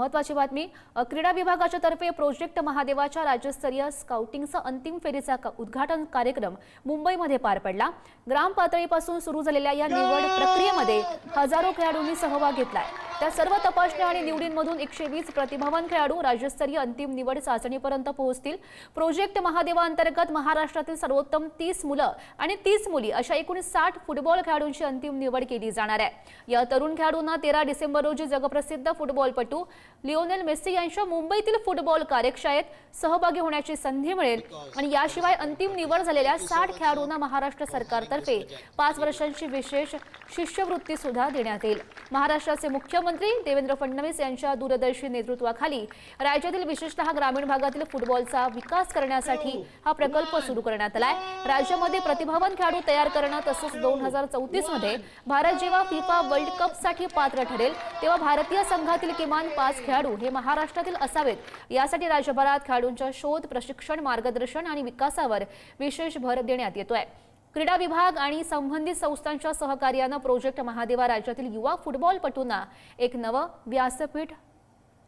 महत्वाची बातमी क्रीडा विभागाच्या तर्फे प्रोजेक्ट महादेवाच्या राज्यस्तरीय स्काउटिंगचा अंतिम फेरीचा उद्घाटन कार्यक्रम मुंबईमध्ये पार पडला. ग्राम पातळीपासून सुरू झालेल्या या निवड प्रक्रियेमध्ये हजारो खेळाडूंनी सहभाग घेतलाय. त्या सर्व तपासण्या आणि निवडींमधून एकशे वीस प्रतिभावान खेळाडू राज्यस्तरीय अंतिम निवड चाचणीपर्यंत पोहोचतील. प्रोजेक्ट महादेवाअंतर्गत महाराष्ट्रातील सर्वोत्तम तीस मुलं आणि तीस मुली अशा एकूण साठ फुटबॉल खेळाडूंची अंतिम निवड केली जाणार आहे. या तरुण खेळाडूंना तेरा डिसेंबर रोजी जगप्रसिद्ध फुटबॉलपटू लिओनेल मेस्सी यांच्या मुंबईतील फुटबॉल कार्यशाळेत सहभागी होण्याची संधी मिळेल आणि याशिवाय अंतिम निवड झालेल्या साठ खेळाडूंना महाराष्ट्र सरकारतर्फे पाच वर्षांची विशेष शिष्यवृत्ती सुद्धा देण्यात येईल. महाराष्ट्राचे मुख्यमंत्री देवेंद्र फडणवीस यांच्या दूरदर्शी नेतृत्वाखाली राज्यातील विशेषतः ग्रामीण भागातील फुटबॉलचा विकास करण्यासाठी हा प्रकल्प सुरू करण्यात आलाय. राज्यामध्ये प्रतिभावान खेळाडू तयार करणं तसंच दोन हजार चौतीसमध्ये भारत जेव्हा फिफा वर्ल्ड कपसाठी पात्र ठरेल तेव्हा भारतीय संघातील किमान पाच खेळाडू हे महाराष्ट्रातील असावेत. यासाठी राज्यभरात खेळाडूंच्या शोध प्रशिक्षण मार्गदर्शन आणि विकासावर विशेष भर देण्यात येतोय. क्रीडा विभाग आणि संबंधित संस्थांच्या सहकार्यानं प्रोजेक्ट महादेवा राज्यातील युवा फुटबॉलपटूंना एक नवं व्यासपीठ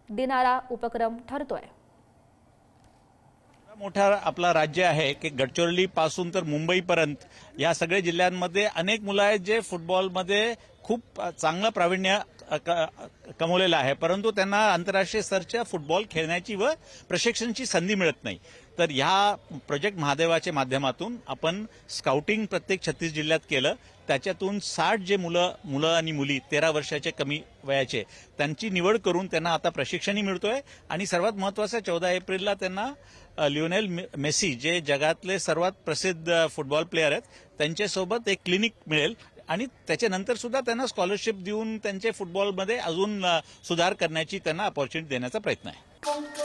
देणारा उपक्रम ठरतोय. मोठा आपला राज्य आहे की गडचिरोलीपासून तर मुंबईपर्यंत या सगळ्या जिल्ह्यांमध्ये अनेक मुलं आहेत जे फुटबॉलमध्ये खूप चांगलं प्रावीण्य कमवलेला आहे. परंतु त्यांना आंतरराष्ट्रीय स्तरच्या फुटबॉल खेळण्याची व प्रशिक्षणाची संधी मिळत नाही. तर ह्या प्रोजेक्ट महादेवाच्या माध्यमातून आपण स्काउटिंग प्रत्येक छत्तीस जिल्ह्यात केलं. त्याच्यातून साठ जे मुलं मुलं आणि मुली तेरा वर्षाचे कमी वयाचे त्यांची निवड करून त्यांना आता प्रशिक्षणही मिळतोय. आणि सर्वात महत्वाचं चौदा एप्रिलला त्यांना लिओनेल मे- मेसी जे जगातले सर्वात प्रसिद्ध फुटबॉल प्लेअर आहेत त्यांच्यासोबत एक क्लिनिक मिळेल. आणि त्याच्यानंतर सुद्धा त्यांना स्कॉलरशिप देऊन त्यांचे फुटबॉलमध्ये अजून सुधार करण्याची त्यांना अपॉर्च्युनिटी देण्याचा प्रयत्न आहे.